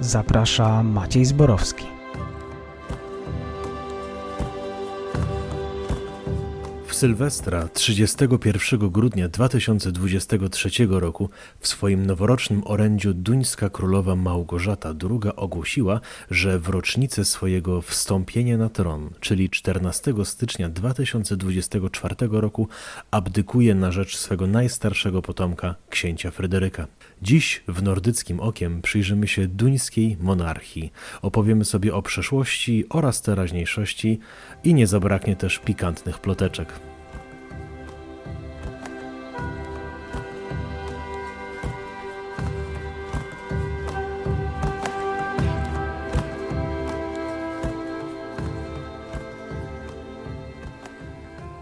zaprasza Maciej Zborowski. W Sylwestra 31 grudnia 2023 roku w swoim noworocznym orędziu duńska królowa Małgorzata II ogłosiła, że w rocznicę swojego wstąpienia na tron, czyli 14 stycznia 2024 roku, abdykuje na rzecz swego najstarszego potomka, księcia Fryderyka. Dziś w Nordyckim Okiem przyjrzymy się duńskiej monarchii. Opowiemy sobie o przeszłości oraz teraźniejszości i nie zabraknie też pikantnych ploteczek.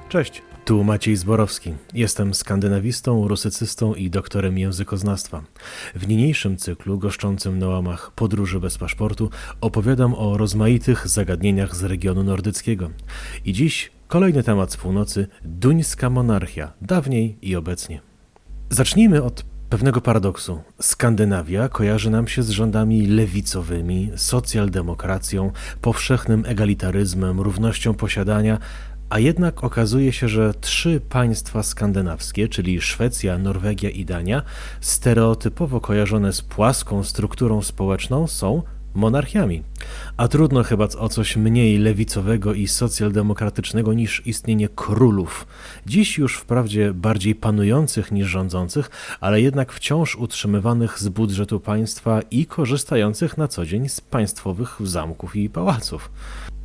Cześć, tu Maciej Zborowski. Jestem skandynawistą, rusycystą i doktorem językoznawstwa. W niniejszym cyklu, goszczącym na łamach Podróży bez paszportu, opowiadam o rozmaitych zagadnieniach z regionu nordyckiego. I dziś kolejny temat z północy duńska monarchia, dawniej i obecnie. Zacznijmy od pewnego paradoksu. Skandynawia kojarzy nam się z rządami lewicowymi, socjaldemokracją, powszechnym egalitaryzmem, równością posiadania, a jednak okazuje się, że trzy państwa skandynawskie, czyli Szwecja, Norwegia i Dania, stereotypowo kojarzone z płaską strukturą społeczną, są monarchiami. A trudno chyba o coś mniej lewicowego i socjaldemokratycznego niż istnienie królów. Dziś już wprawdzie bardziej panujących niż rządzących, ale jednak wciąż utrzymywanych z budżetu państwa i korzystających na co dzień z państwowych zamków i pałaców.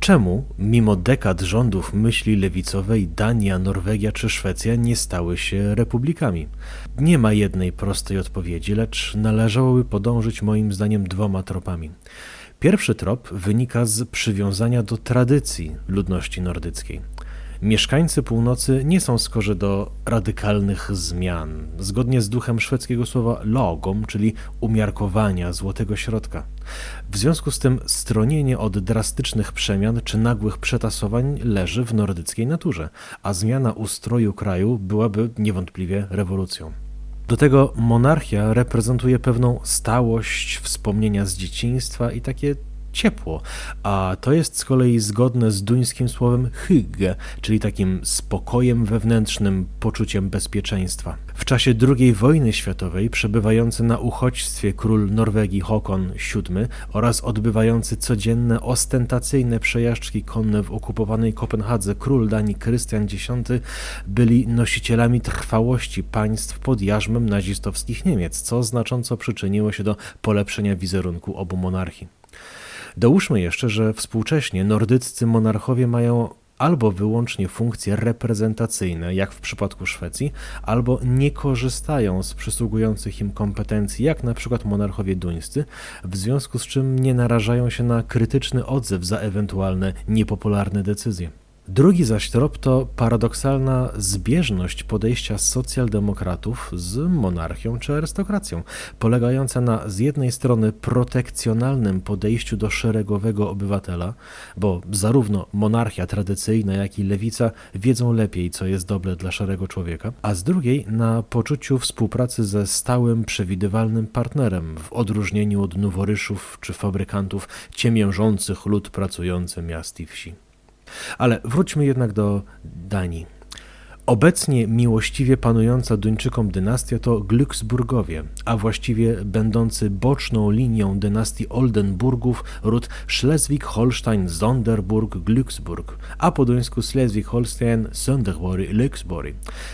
Czemu, mimo dekad rządów myśli lewicowej, Dania, Norwegia czy Szwecja nie stały się republikami? Nie ma jednej prostej odpowiedzi, lecz należałoby podążyć moim zdaniem dwoma tropami. Pierwszy trop wynika z przywiązania do tradycji ludności nordyckiej. Mieszkańcy północy nie są skorzy do radykalnych zmian, zgodnie z duchem szwedzkiego słowa logom, czyli umiarkowania złotego środka. W związku z tym stronienie od drastycznych przemian czy nagłych przetasowań leży w nordyckiej naturze, a zmiana ustroju kraju byłaby niewątpliwie rewolucją. Do tego monarchia reprezentuje pewną stałość wspomnienia z dzieciństwa i takie ciepło, a to jest z kolei zgodne z duńskim słowem hygge, czyli takim spokojem wewnętrznym, poczuciem bezpieczeństwa. W czasie II wojny światowej przebywający na uchodźstwie król Norwegii Håkon VII oraz odbywający codzienne ostentacyjne przejażdżki konne w okupowanej Kopenhadze król Danii Krystian X byli nosicielami trwałości państw pod jarzmem nazistowskich Niemiec, co znacząco przyczyniło się do polepszenia wizerunku obu monarchii. Dołóżmy jeszcze, że współcześnie nordyccy monarchowie mają albo wyłącznie funkcje reprezentacyjne, jak w przypadku Szwecji, albo nie korzystają z przysługujących im kompetencji, jak na przykład monarchowie duńscy, w związku z czym nie narażają się na krytyczny odzew za ewentualne niepopularne decyzje. Drugi zaś trop to paradoksalna zbieżność podejścia socjaldemokratów z monarchią czy arystokracją, polegająca na z jednej strony protekcjonalnym podejściu do szeregowego obywatela, bo zarówno monarchia tradycyjna, jak i lewica wiedzą lepiej, co jest dobre dla szarego człowieka, a z drugiej na poczuciu współpracy ze stałym, przewidywalnym partnerem, w odróżnieniu od noworyszów czy fabrykantów ciemiężących lud pracujący miast i wsi. Ale wróćmy jednak do Danii. Obecnie miłościwie panująca Duńczykom dynastia to Glücksburgowie, a właściwie będący boczną linią dynastii Oldenburgów ród Schleswig-Holstein-Sonderburg-Glücksburg, a po duńsku Schleswig-Holstein Sonderbory-Glücksbory,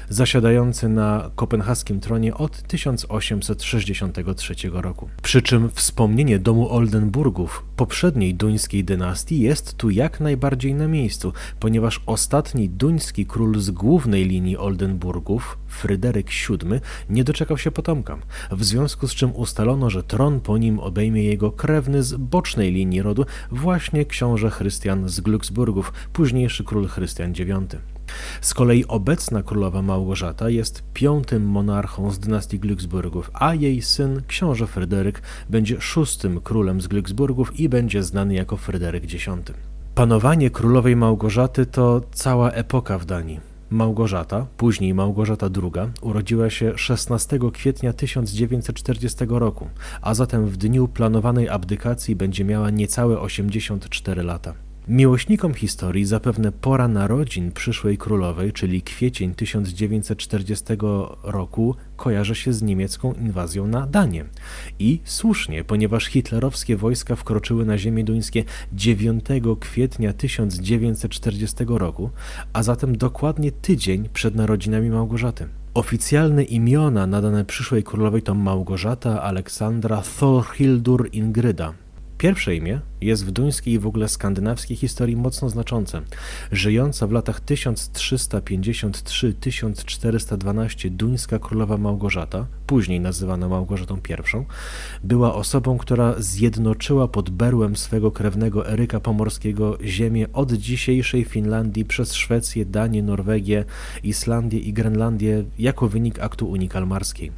zasiadający na kopenhaskim tronie od 1863 roku. Przy czym wspomnienie domu Oldenburgów, poprzedniej duńskiej dynastii, jest tu jak najbardziej na miejscu, ponieważ ostatni duński król z głównej głównej linii Oldenburgów, Fryderyk VII, nie doczekał się potomka, w związku z czym ustalono, że tron po nim obejmie jego krewny z bocznej linii rodu, właśnie książę Chrystian z Glücksburgów, późniejszy król Chrystian IX. Z kolei obecna królowa Małgorzata jest piątym monarchą z dynastii Glücksburgów, a jej syn, książę Fryderyk, będzie szóstym królem z Glücksburgów i będzie znany jako Fryderyk X. Panowanie królowej Małgorzaty to cała epoka w Danii. Małgorzata, później Małgorzata II, urodziła się 16 kwietnia 1940 roku, a zatem w dniu planowanej abdykacji będzie miała niecałe 84 lata. Miłośnikom historii zapewne pora narodzin przyszłej królowej, czyli kwiecień 1940 roku, kojarzy się z niemiecką inwazją na Danię. I słusznie, ponieważ hitlerowskie wojska wkroczyły na ziemię duńskie 9 kwietnia 1940 roku, a zatem dokładnie tydzień przed narodzinami Małgorzaty. Oficjalne imiona nadane przyszłej królowej to Małgorzata Aleksandra Thorhildur Ingryda. Pierwsze imię jest w duńskiej i w ogóle skandynawskiej historii mocno znaczące. Żyjąca w latach 1353-1412 duńska królowa Małgorzata, później nazywana Małgorzatą I, była osobą, która zjednoczyła pod berłem swego krewnego Eryka Pomorskiego ziemię od dzisiejszej Finlandii przez Szwecję, Danię, Norwegię, Islandię i Grenlandię jako wynik aktu Unii Kalmarskiej.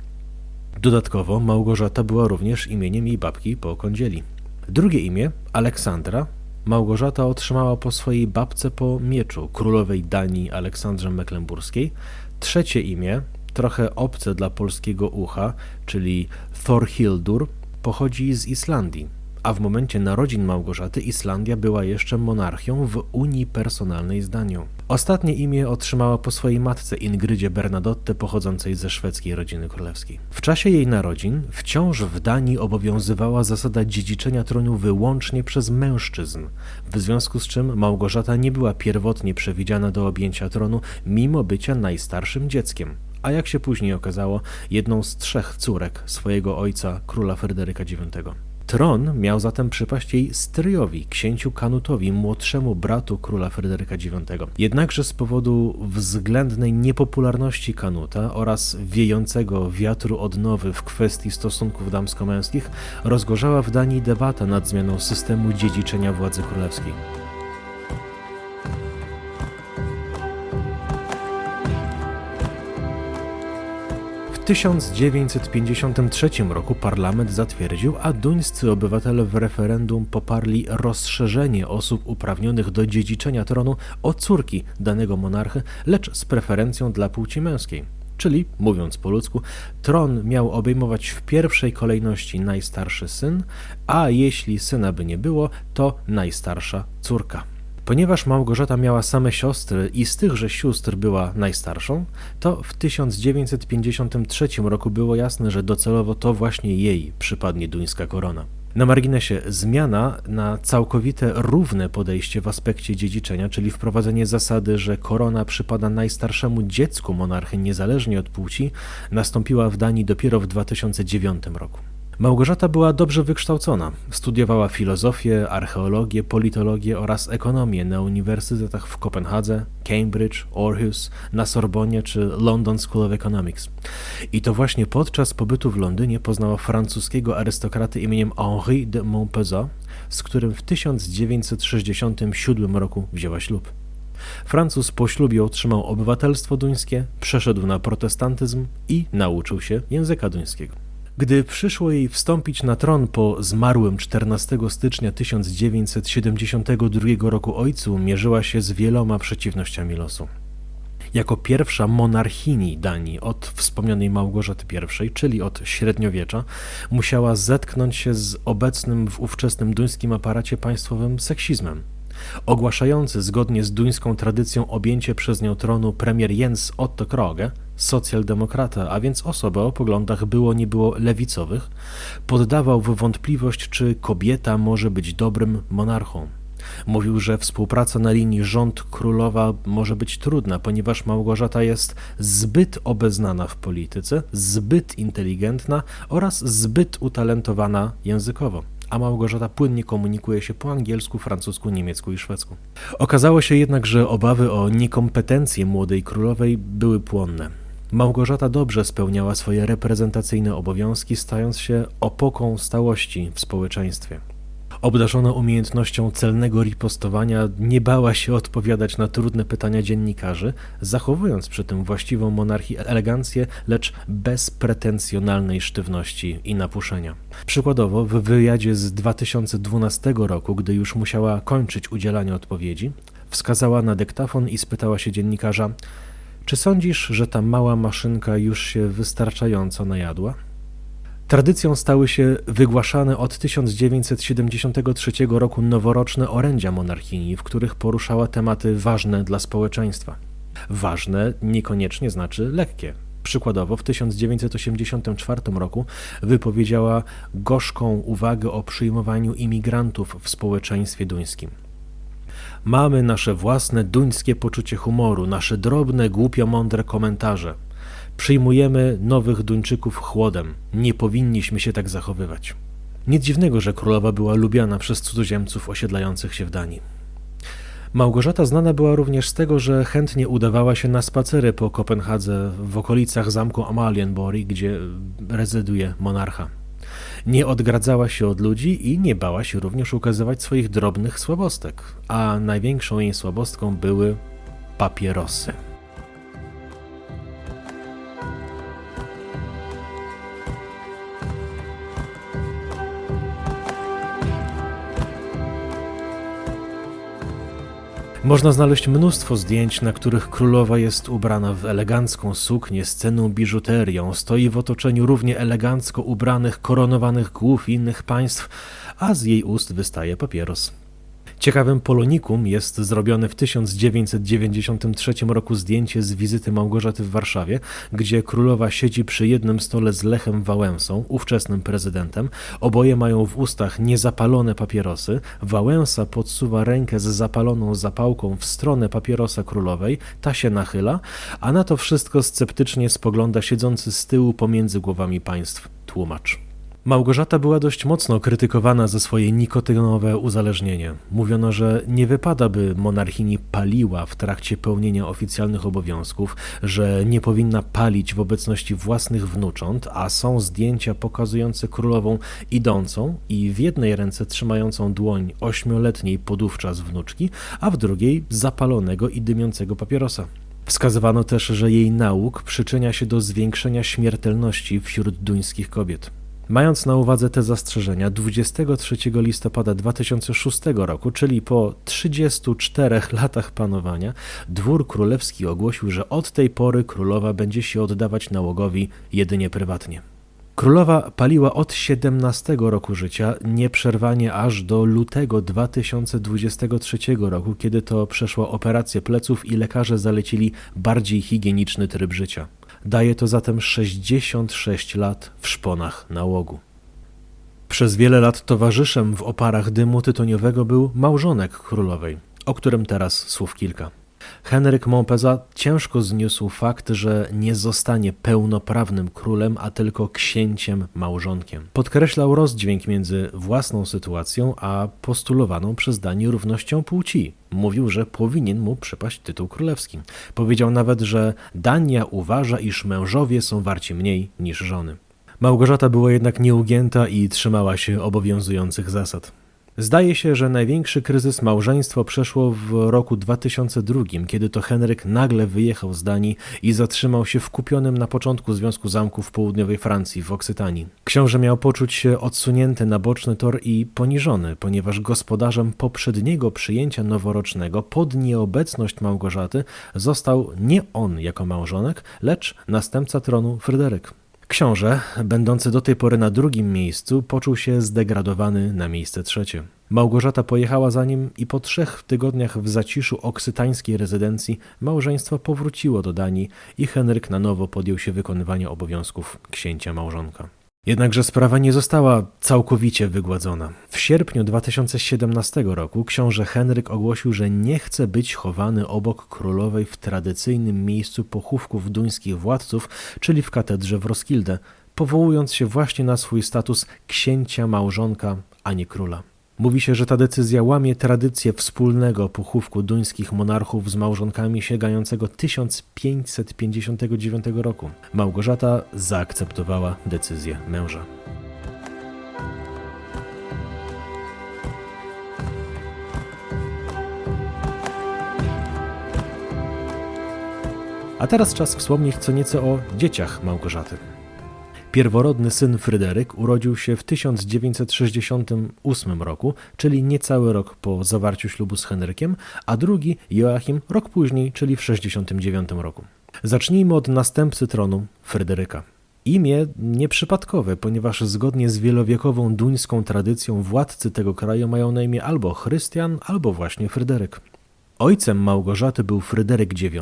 Dodatkowo Małgorzata była również imieniem jej babki po kądzieli. Drugie imię, Aleksandra, Małgorzata otrzymała po swojej babce po mieczu królowej Danii Aleksandrze Mecklenburskiej. Trzecie imię, trochę obce dla polskiego ucha, czyli Thorhildur, pochodzi z Islandii, a w momencie narodzin Małgorzaty Islandia była jeszcze monarchią w Unii Personalnej z Danią. Ostatnie imię otrzymała po swojej matce Ingrydzie Bernadotte pochodzącej ze szwedzkiej rodziny królewskiej. W czasie jej narodzin wciąż w Danii obowiązywała zasada dziedziczenia tronu wyłącznie przez mężczyzn, w związku z czym Małgorzata nie była pierwotnie przewidziana do objęcia tronu mimo bycia najstarszym dzieckiem a jak się później okazało, jedną z trzech córek swojego ojca, króla Fryderyka IX. Tron miał zatem przypaść jej stryjowi, księciu Kanutowi, młodszemu bratu króla Fryderyka IX. Jednakże z powodu względnej niepopularności Kanuta oraz wiejącego wiatru odnowy w kwestii stosunków damsko-męskich rozgorzała w Danii debata nad zmianą systemu dziedziczenia władzy królewskiej. 1953 roku parlament zatwierdził, a duńscy obywatele w referendum poparli rozszerzenie osób uprawnionych do dziedziczenia tronu o córki danego monarchy, lecz z preferencją dla płci męskiej. Czyli, mówiąc po ludzku, tron miał obejmować w pierwszej kolejności najstarszy syn, a jeśli syna by nie było, to najstarsza córka. Ponieważ Małgorzata miała same siostry i z tychże sióstr była najstarszą, to w 1953 roku było jasne, że docelowo to właśnie jej przypadnie duńska korona. Na marginesie zmiana na całkowite równe podejście w aspekcie dziedziczenia, czyli wprowadzenie zasady, że korona przypada najstarszemu dziecku monarchy niezależnie od płci, nastąpiła w Danii dopiero w 2009 roku. Małgorzata była dobrze wykształcona. Studiowała filozofię, archeologię, politologię oraz ekonomię na uniwersytetach w Kopenhadze, Cambridge, Aarhus, na Sorbonie czy London School of Economics. I to właśnie podczas pobytu w Londynie poznała francuskiego arystokraty imieniem Henri de Montpezat, z którym w 1967 roku wzięła ślub. Francuz po ślubie otrzymał obywatelstwo duńskie, przeszedł na protestantyzm i nauczył się języka duńskiego. Gdy przyszło jej wstąpić na tron po zmarłym 14 stycznia 1972 roku ojcu, mierzyła się z wieloma przeciwnościami losu. Jako pierwsza monarchini Danii od wspomnianej Małgorzaty I, czyli od średniowiecza, musiała zetknąć się z obecnym w ówczesnym duńskim aparacie państwowym seksizmem. Ogłaszający zgodnie z duńską tradycją objęcie przez nią tronu premier Jens Otto Kroge, socjaldemokrata, a więc osoba o poglądach było nie było lewicowych, poddawał w wątpliwość, czy kobieta może być dobrym monarchą. Mówił, że współpraca na linii rząd-królowa może być trudna, ponieważ Małgorzata jest zbyt obeznana w polityce, zbyt inteligentna oraz zbyt utalentowana językowo. A Małgorzata płynnie komunikuje się po angielsku, francusku, niemiecku i szwedzku. Okazało się jednak, że obawy o niekompetencje młodej królowej były płonne. Małgorzata dobrze spełniała swoje reprezentacyjne obowiązki, stając się opoką stałości w społeczeństwie. Obdarzona umiejętnością celnego ripostowania, nie bała się odpowiadać na trudne pytania dziennikarzy, zachowując przy tym właściwą monarchii elegancję, lecz bez pretensjonalnej sztywności i napuszenia. Przykładowo, w wywiadzie z 2012 roku, gdy już musiała kończyć udzielanie odpowiedzi, wskazała na dyktafon i spytała się dziennikarza: Czy sądzisz, że ta mała maszynka już się wystarczająco najadła? Tradycją stały się wygłaszane od 1973 roku noworoczne orędzia monarchini, w których poruszała tematy ważne dla społeczeństwa. Ważne niekoniecznie znaczy lekkie. Przykładowo w 1984 roku wypowiedziała gorzką uwagę o przyjmowaniu imigrantów w społeczeństwie duńskim. Mamy nasze własne duńskie poczucie humoru, nasze drobne, głupio mądre komentarze. Przyjmujemy nowych Duńczyków chłodem. Nie powinniśmy się tak zachowywać. Nic dziwnego, że królowa była lubiana przez cudzoziemców osiedlających się w Danii. Małgorzata znana była również z tego, że chętnie udawała się na spacery po Kopenhadze w okolicach zamku Amalienborg, gdzie rezyduje monarcha. Nie odgradzała się od ludzi i nie bała się również ukazywać swoich drobnych słabostek, a największą jej słabostką były papierosy. Można znaleźć mnóstwo zdjęć, na których królowa jest ubrana w elegancką suknię z cenną biżuterią, stoi w otoczeniu równie elegancko ubranych, koronowanych głów innych państw, a z jej ust wystaje papieros. Ciekawym polonikum jest zrobione w 1993 roku zdjęcie z wizyty Małgorzaty w Warszawie, gdzie królowa siedzi przy jednym stole z Lechem Wałęsą, ówczesnym prezydentem. Oboje mają w ustach niezapalone papierosy. Wałęsa podsuwa rękę z zapaloną zapałką w stronę papierosa królowej, ta się nachyla, a na to wszystko sceptycznie spogląda siedzący z tyłu pomiędzy głowami państw tłumacz. Małgorzata była dość mocno krytykowana za swoje nikotynowe uzależnienie. Mówiono, że nie wypada, by monarchini paliła w trakcie pełnienia oficjalnych obowiązków, że nie powinna palić w obecności własnych wnucząt, a są zdjęcia pokazujące królową idącą i w jednej ręce trzymającą dłoń ośmioletniej podówczas wnuczki, a w drugiej zapalonego i dymiącego papierosa. Wskazywano też, że jej nauk przyczynia się do zwiększenia śmiertelności wśród duńskich kobiet. Mając na uwadze te zastrzeżenia, 23 listopada 2006 roku, czyli po 34 latach panowania, dwór królewski ogłosił, że od tej pory królowa będzie się oddawać nałogowi jedynie prywatnie. Królowa paliła od 17 roku życia, nieprzerwanie aż do lutego 2023 roku, kiedy to przeszła operację pleców i lekarze zalecili bardziej higieniczny tryb życia. Daje to zatem 66 lat w szponach nałogu. Przez wiele lat towarzyszem w oparach dymu tytoniowego był małżonek królowej, o którym teraz słów kilka. Henryk Montpezat ciężko zniósł fakt, że nie zostanie pełnoprawnym królem, a tylko księciem małżonkiem. Podkreślał rozdźwięk między własną sytuacją a postulowaną przez Danię równością płci. Mówił, że powinien mu przypaść tytuł królewski. Powiedział nawet, że Dania uważa, iż mężowie są warci mniej niż żony. Małgorzata była jednak nieugięta i trzymała się obowiązujących zasad. Zdaje się, że największy kryzys małżeństwo przeszło w roku 2002, kiedy to Henryk nagle wyjechał z Danii i zatrzymał się w kupionym na początku Związku Zamków południowej Francji, w Oksytanii. Książę miał poczuć się odsunięty na boczny tor i poniżony, ponieważ gospodarzem poprzedniego przyjęcia noworocznego pod nieobecność Małgorzaty został nie on jako małżonek, lecz następca tronu Fryderyk. Książę, będący do tej pory na drugim miejscu, poczuł się zdegradowany na miejsce trzecie. Małgorzata pojechała za nim i po trzech tygodniach w zaciszu oksytańskiej rezydencji małżeństwo powróciło do Danii i Henryk na nowo podjął się wykonywania obowiązków księcia małżonka. Jednakże sprawa nie została całkowicie wygładzona. W sierpniu 2017 roku książę Henryk ogłosił, że nie chce być chowany obok królowej w tradycyjnym miejscu pochówków duńskich władców, czyli w katedrze w Roskilde, powołując się właśnie na swój status księcia małżonka, a nie króla. Mówi się, że ta decyzja łamie tradycję wspólnego pochówku duńskich monarchów z małżonkami sięgającego 1559 roku. Małgorzata zaakceptowała decyzję męża. A teraz czas wspomnieć co nieco o dzieciach Małgorzaty. Pierworodny syn Fryderyk urodził się w 1968 roku, czyli niecały rok po zawarciu ślubu z Henrykiem, a drugi, Joachim, rok później, czyli w 69 roku. Zacznijmy od następcy tronu, Fryderyka. Imię nieprzypadkowe, ponieważ zgodnie z wielowiekową duńską tradycją władcy tego kraju mają na imię albo Chrystian, albo właśnie Fryderyk. Ojcem Małgorzaty był Fryderyk IX.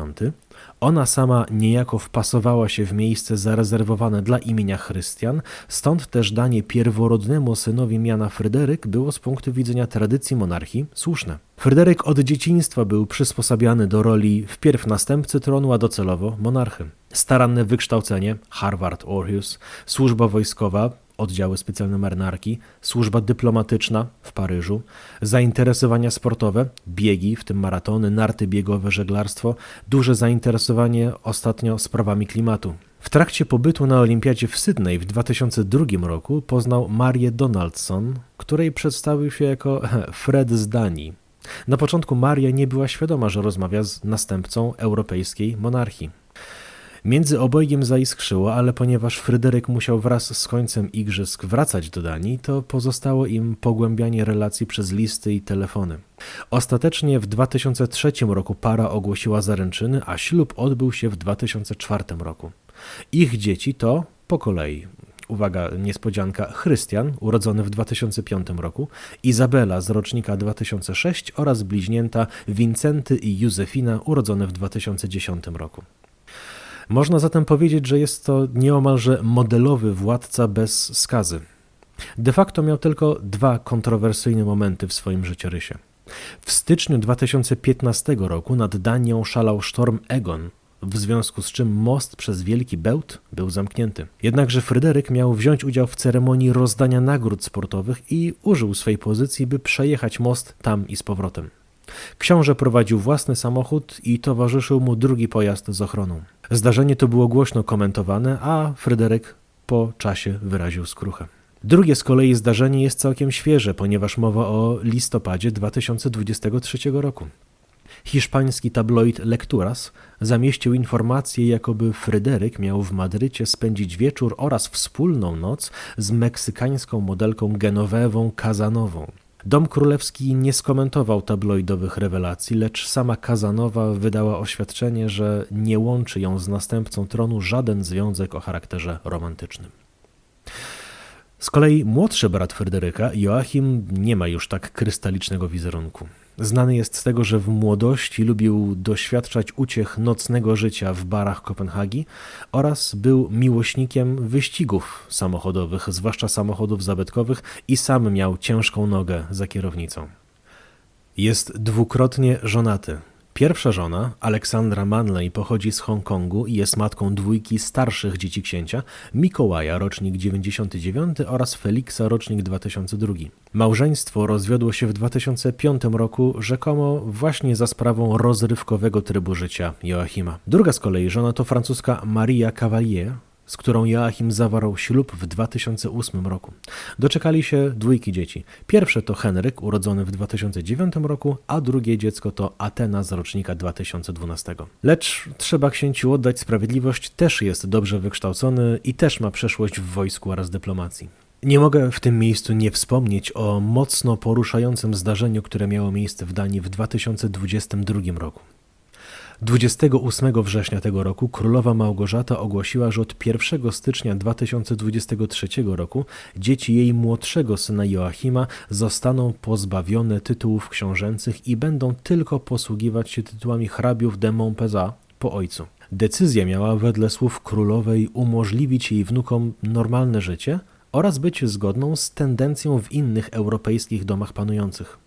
Ona sama niejako wpasowała się w miejsce zarezerwowane dla imienia Chrystian, stąd też danie pierworodnemu synowi miana Fryderyk było z punktu widzenia tradycji monarchii słuszne. Fryderyk od dzieciństwa był przysposabiany do roli wpierw następcy tronu, a docelowo monarchy. Staranne wykształcenie, Harvard Orhus, służba wojskowa, oddziały specjalne marynarki, służba dyplomatyczna w Paryżu, zainteresowania sportowe, biegi, w tym maratony, narty biegowe, żeglarstwo, duże zainteresowanie ostatnio sprawami klimatu. W trakcie pobytu na Olimpiadzie w Sydney w 2002 roku poznał Marię Donaldson, której przedstawił się jako Fred z Danii. Na początku Maria nie była świadoma, że rozmawia z następcą europejskiej monarchii. Między obojgiem zaiskrzyło, ale ponieważ Fryderyk musiał wraz z końcem igrzysk wracać do Danii, to pozostało im pogłębianie relacji przez listy i telefony. Ostatecznie w 2003 roku para ogłosiła zaręczyny, a ślub odbył się w 2004 roku. Ich dzieci to po kolei uwaga, niespodzianka, Chrystian, urodzony w 2005 roku, Izabela z rocznika 2006 oraz bliźnięta Wincenty i Józefina, urodzone w 2010 roku. Można zatem powiedzieć, że jest to nieomalże modelowy władca bez skazy. De facto miał tylko dwa kontrowersyjne momenty w swoim życiorysie. W styczniu 2015 roku nad Danią szalał sztorm Egon, w związku z czym most przez Wielki Bełt był zamknięty. Jednakże Fryderyk miał wziąć udział w ceremonii rozdania nagród sportowych i użył swej pozycji, by przejechać most tam i z powrotem. Książę prowadził własny samochód i towarzyszył mu drugi pojazd z ochroną. Zdarzenie to było głośno komentowane, a Fryderyk po czasie wyraził skruchę. Drugie z kolei zdarzenie jest całkiem świeże, ponieważ mowa o listopadzie 2023 roku. Hiszpański tabloid Lecturas zamieścił informację, jakoby Fryderyk miał w Madrycie spędzić wieczór oraz wspólną noc z meksykańską modelką Genowewą Kazanową. Dom Królewski nie skomentował tabloidowych rewelacji, lecz sama Kazanowa wydała oświadczenie, że nie łączy ją z następcą tronu żaden związek o charakterze romantycznym. Z kolei młodszy brat Fryderyka, Joachim, nie ma już tak krystalicznego wizerunku. Znany jest z tego, że w młodości lubił doświadczać uciech nocnego życia w barach Kopenhagi oraz był miłośnikiem wyścigów samochodowych, zwłaszcza samochodów zabytkowych i sam miał ciężką nogę za kierownicą. Jest dwukrotnie żonaty. Pierwsza żona, Aleksandra Manley, pochodzi z Hongkongu i jest matką dwójki starszych dzieci księcia, Mikołaja, rocznik 99 oraz Feliksa, rocznik 2002. Małżeństwo rozwiodło się w 2005 roku rzekomo właśnie za sprawą rozrywkowego trybu życia Joachima. Druga z kolei żona to francuska Maria Cavalier, z którą Joachim zawarł ślub w 2008 roku. Doczekali się dwójki dzieci. Pierwsze to Henryk, urodzony w 2009 roku, a drugie dziecko to Atena z rocznika 2012. Lecz trzeba księciu oddać sprawiedliwość, też jest dobrze wykształcony i też ma przeszłość w wojsku oraz dyplomacji. Nie mogę w tym miejscu nie wspomnieć o mocno poruszającym zdarzeniu, które miało miejsce w Danii w 2022 roku. 28 września tego roku królowa Małgorzata ogłosiła, że od 1 stycznia 2023 roku dzieci jej młodszego syna Joachima zostaną pozbawione tytułów książęcych i będą tylko posługiwać się tytułami hrabiów de Montpezat po ojcu. Decyzja miała wedle słów królowej umożliwić jej wnukom normalne życie oraz być zgodną z tendencją w innych europejskich domach panujących.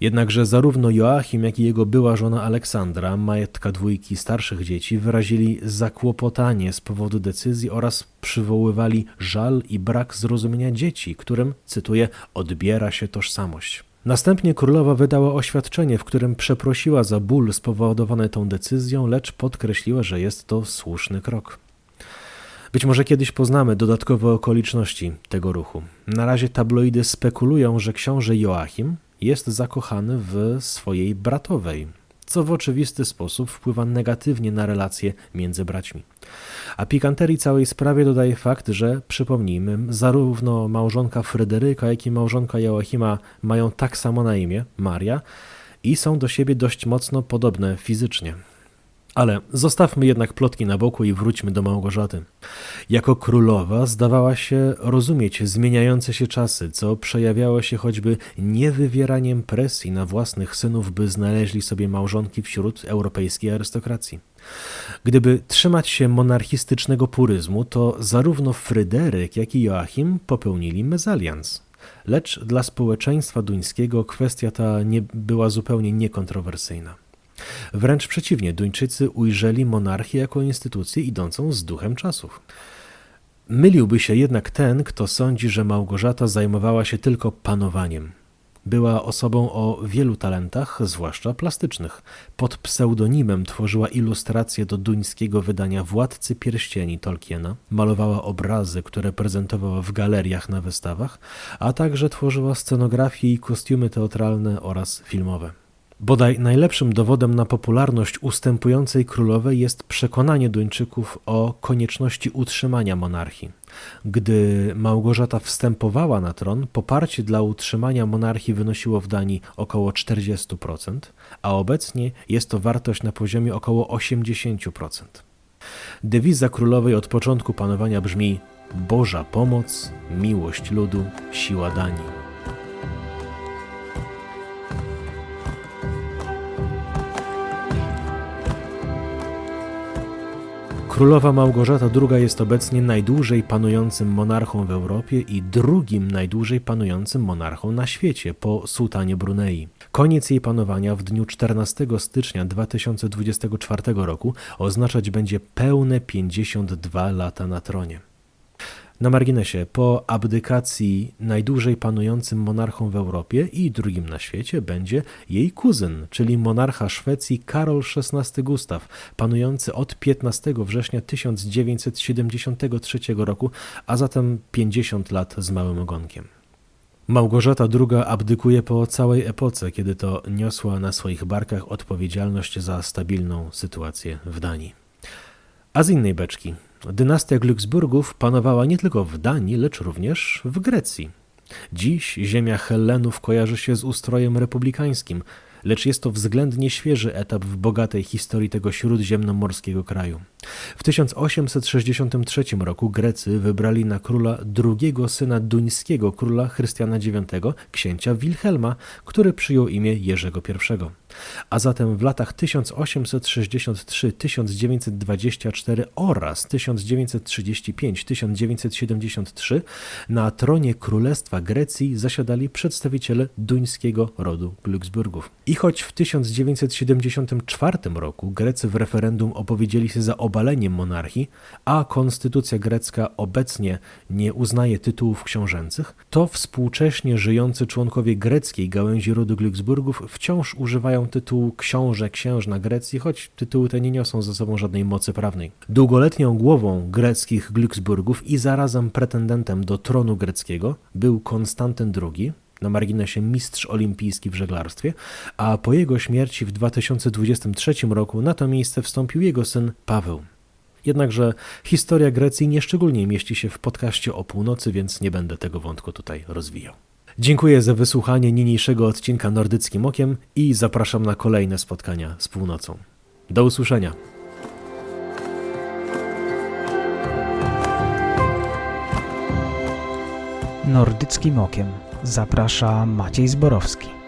Jednakże zarówno Joachim, jak i jego była żona Aleksandra, majetka dwójki starszych dzieci, wyrazili zakłopotanie z powodu decyzji oraz przywoływali żal i brak zrozumienia dzieci, którym, cytuję, odbiera się tożsamość. Następnie królowa wydała oświadczenie, w którym przeprosiła za ból spowodowany tą decyzją, lecz podkreśliła, że jest to słuszny krok. Być może kiedyś poznamy dodatkowe okoliczności tego ruchu. Na razie tabloidy spekulują, że książę Joachim jest zakochany w swojej bratowej, co w oczywisty sposób wpływa negatywnie na relacje między braćmi. A pikanterii całej sprawie dodaje fakt, że, przypomnijmy, zarówno małżonka Fryderyka, jak i małżonka Joachima mają tak samo na imię, Maria, i są do siebie dość mocno podobne fizycznie. Ale zostawmy jednak plotki na boku i wróćmy do Małgorzaty. Jako królowa zdawała się rozumieć zmieniające się czasy, co przejawiało się choćby niewywieraniem presji na własnych synów, by znaleźli sobie małżonki wśród europejskiej arystokracji. Gdyby trzymać się monarchistycznego puryzmu, to zarówno Fryderyk, jak i Joachim popełnili mezalians. Lecz dla społeczeństwa duńskiego kwestia ta nie była zupełnie niekontrowersyjna. Wręcz przeciwnie, Duńczycy ujrzeli monarchię jako instytucję idącą z duchem czasów. Myliłby się jednak ten, kto sądzi, że Małgorzata zajmowała się tylko panowaniem. Była osobą o wielu talentach, zwłaszcza plastycznych. Pod pseudonimem tworzyła ilustracje do duńskiego wydania Władcy Pierścieni Tolkiena, malowała obrazy, które prezentowała w galeriach na wystawach, a także tworzyła scenografie i kostiumy teatralne oraz filmowe. Bodaj najlepszym dowodem na popularność ustępującej królowej jest przekonanie Duńczyków o konieczności utrzymania monarchii. Gdy Małgorzata wstępowała na tron, poparcie dla utrzymania monarchii wynosiło w Danii około 40%, a obecnie jest to wartość na poziomie około 80%. Dewiza królowej od początku panowania brzmi Boża pomoc, miłość ludu, siła Danii. Królowa Małgorzata II jest obecnie najdłużej panującym monarchą w Europie i drugim najdłużej panującym monarchą na świecie po sułtanie Brunei. Koniec jej panowania w dniu 14 stycznia 2024 roku oznaczać będzie pełne 52 lata na tronie. Na marginesie, po abdykacji najdłużej panującym monarchą w Europie i drugim na świecie będzie jej kuzyn, czyli monarcha Szwecji Karol XVI Gustaw, panujący od 15 września 1973 roku, a zatem 50 lat z małym ogonkiem. Małgorzata II abdykuje po całej epoce, kiedy to niosła na swoich barkach odpowiedzialność za stabilną sytuację w Danii. A z innej beczki, Dynastia Glücksburgów panowała nie tylko w Danii, lecz również w Grecji. Dziś ziemia Hellenów kojarzy się z ustrojem republikańskim, lecz jest to względnie świeży etap w bogatej historii tego śródziemnomorskiego kraju. W 1863 roku Grecy wybrali na króla drugiego syna duńskiego króla Chrystiana IX, księcia Wilhelma, który przyjął imię Jerzego I. A zatem w latach 1863-1924 oraz 1935-1973 na tronie Królestwa Grecji zasiadali przedstawiciele duńskiego rodu Glücksburgów. I choć w 1974 roku Grecy w referendum opowiedzieli się za obaleniem monarchii, a konstytucja grecka obecnie nie uznaje tytułów książęcych, to współcześnie żyjący członkowie greckiej gałęzi rodu Glücksburgów wciąż używają tytułu książę, księżna Grecji, choć tytuły te nie niosą ze sobą żadnej mocy prawnej. Długoletnią głową greckich Glücksburgów i zarazem pretendentem do tronu greckiego był Konstantyn II, na marginesie mistrz olimpijski w żeglarstwie, a po jego śmierci w 2023 roku na to miejsce wstąpił jego syn Paweł. Jednakże historia Grecji nieszczególnie mieści się w podcaście o północy, więc nie będę tego wątku tutaj rozwijał. Dziękuję za wysłuchanie niniejszego odcinka Nordyckim Okiem i zapraszam na kolejne spotkania z północą. Do usłyszenia. Nordyckim Okiem zaprasza Maciej Zborowski.